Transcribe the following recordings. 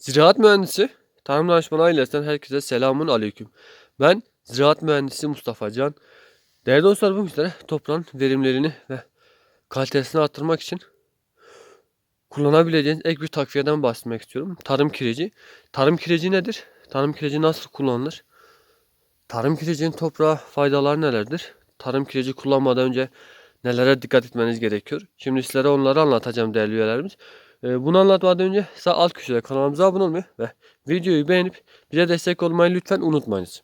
Ziraat mühendisi, tarım danışmanı ailesinden herkese selamun aleyküm. Ben ziraat mühendisi Mustafa Can. Değerli dostlar bugün sizlere toprağın verimlerini ve kalitesini arttırmak için kullanabileceğiniz ek bir takviyeden bahsetmek istiyorum. Tarım kireci. Tarım kireci nedir? Tarım kireci nasıl kullanılır? Tarım kirecinin toprağa faydaları nelerdir? Tarım kireci kullanmadan önce nelere dikkat etmeniz gerekiyor? Şimdi sizlere onları anlatacağım değerli üyelerimiz. Ee, Bunu anlatmadan önce sağ alt köşede kanalımıza abone olmayı ve videoyu beğenip bize destek olmayı lütfen unutmayınız.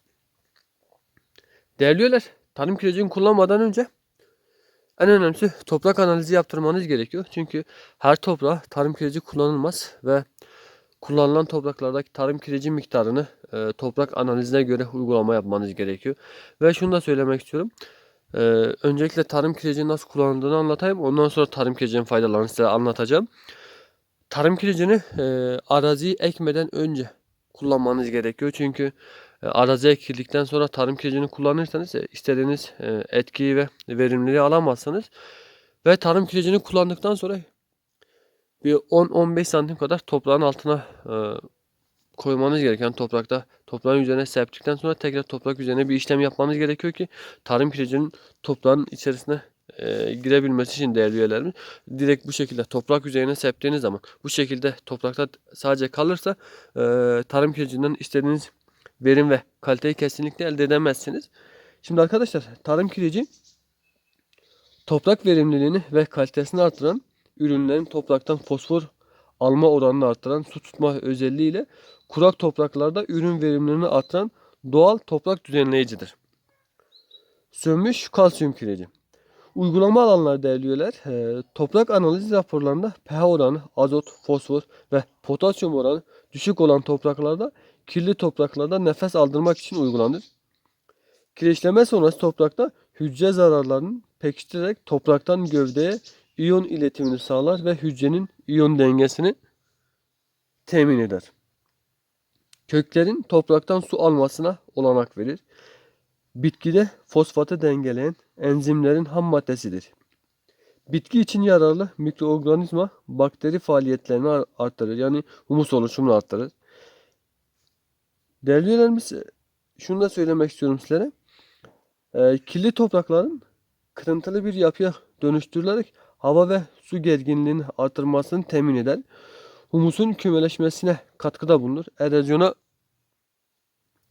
Değerli üyeler, tarım kirecini kullanmadan önce en önemlisi toprak analizi yaptırmanız gerekiyor. Çünkü her toprağa tarım kireci kullanılmaz ve kullanılan topraklardaki tarım kireci miktarını e, toprak analizine göre uygulama yapmanız gerekiyor. Ve şunu da söylemek istiyorum. E, öncelikle tarım kirecinin nasıl kullanıldığını anlatayım. Ondan sonra tarım kirecinin faydalarını size anlatacağım. Tarım kirecini e, araziyi ekmeden önce kullanmanız gerekiyor. Çünkü e, arazi ekildikten sonra tarım kirecini kullanırsanız e, istediğiniz e, etkiyi ve verimliliği alamazsınız. Ve tarım kirecini kullandıktan sonra bir 10-15 santim kadar toprağın altına e, koymanız gereken toprakta toprağın üzerine serptikten sonra tekrar toprak üzerine bir işlem yapmanız gerekiyor ki tarım kirecinin toprağın içerisine e, girebilmesi için değerli üyelerimiz direkt bu şekilde toprak üzerine serptiğiniz zaman bu şekilde toprakta sadece kalırsa e, tarım kirecinden istediğiniz verim ve kaliteyi kesinlikle elde edemezsiniz. Şimdi arkadaşlar tarım kireci toprak verimliliğini ve kalitesini artıran ürünlerin topraktan fosfor alma oranını artıran su tutma özelliğiyle kurak topraklarda ürün verimlerini artıran doğal toprak düzenleyicidir. Sönmüş kalsiyum kireci. Uygulama alanları değerli üyeler, e, toprak analiz raporlarında pH oranı, azot, fosfor ve potasyum oranı düşük olan topraklarda kirli topraklarda nefes aldırmak için uygulanır. Kireçleme sonrası toprakta hücre zararlarının pekiştirerek topraktan gövdeye iyon iletimini sağlar ve hücrenin iyon dengesini temin eder. Köklerin topraktan su almasına olanak verir. Bitkide fosfatı dengeleyen enzimlerin ham maddesidir. Bitki için yararlı mikroorganizma bakteri faaliyetlerini ar- arttırır. Yani humus oluşumunu arttırır. Değerli üyelerimiz şunu da söylemek istiyorum sizlere. Ee, kirli toprakların kırıntılı bir yapıya dönüştürülerek hava ve su gerginliğini artırmasını temin eder. Humusun kümeleşmesine katkıda bulunur. Erozyona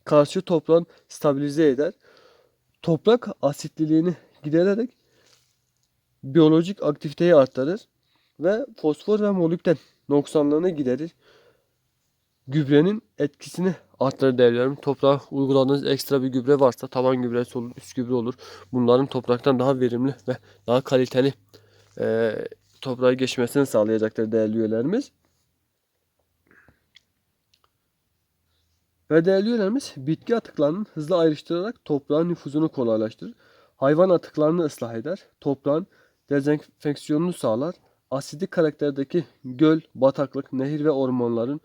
karşı toprağın stabilize eder. Toprak asitliliğini gidererek biyolojik aktiviteyi arttırır ve fosfor ve molibden noksanlığını giderir. Gübrenin etkisini arttırır değerlerim. Toprağa uyguladığınız ekstra bir gübre varsa taban gübresi olur, üst gübre olur. Bunların topraktan daha verimli ve daha kaliteli e, toprağa geçmesini sağlayacaktır değerli üyelerimiz. Ve değerli üyelerimiz bitki atıklarının hızlı ayrıştırarak toprağın nüfuzunu kolaylaştırır. Hayvan atıklarını ıslah eder. Toprağın dezenfeksiyonunu sağlar. Asidik karakterdeki göl, bataklık, nehir ve ormanların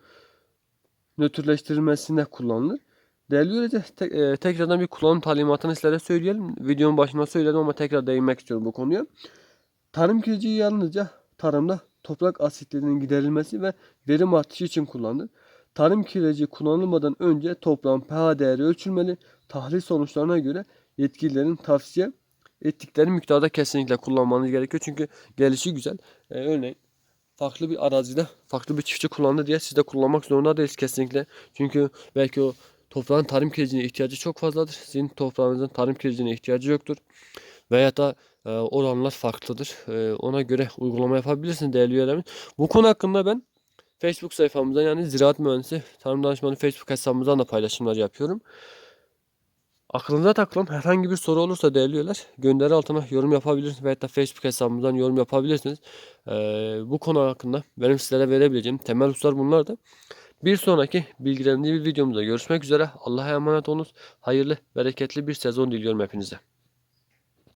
nötrleştirilmesinde kullanılır. Değerli üyelerde te- e, tekrardan bir kullanım talimatını sizlere söyleyelim. Videonun başında söyledim ama tekrar değinmek istiyorum bu konuya. Tarım kirliliği yalnızca tarımda toprak asitlerinin giderilmesi ve verim artışı için kullanılır. Tarım kirliliği kullanılmadan önce toprağın pH değeri ölçülmeli. Tahlil sonuçlarına göre yetkililerin tavsiye ettikleri miktarda kesinlikle kullanmanız gerekiyor. Çünkü gelişi güzel. Ee, örneğin farklı bir arazide farklı bir çiftçi kullandı diye siz de kullanmak zorunda değiliz kesinlikle. Çünkü belki o toprağın tarım kirliliğine ihtiyacı çok fazladır. Sizin toprağınızın tarım kirliliğine ihtiyacı yoktur. Veya da e, oranlar farklıdır. E, ona göre uygulama yapabilirsiniz değerli üyelerimiz. Bu konu hakkında ben Facebook sayfamızdan yani Ziraat Mühendisi Tarım Danışmanı Facebook hesabımızdan da paylaşımlar yapıyorum. Aklınıza takılan herhangi bir soru olursa değerli üyeler gönderi altına yorum yapabilirsiniz veya da Facebook hesabımızdan yorum yapabilirsiniz. Ee, bu konu hakkında benim sizlere verebileceğim temel hususlar bunlardı. Bir sonraki bilgilendirici bir videomuzda görüşmek üzere. Allah'a emanet olunuz. Hayırlı, bereketli bir sezon diliyorum hepinize.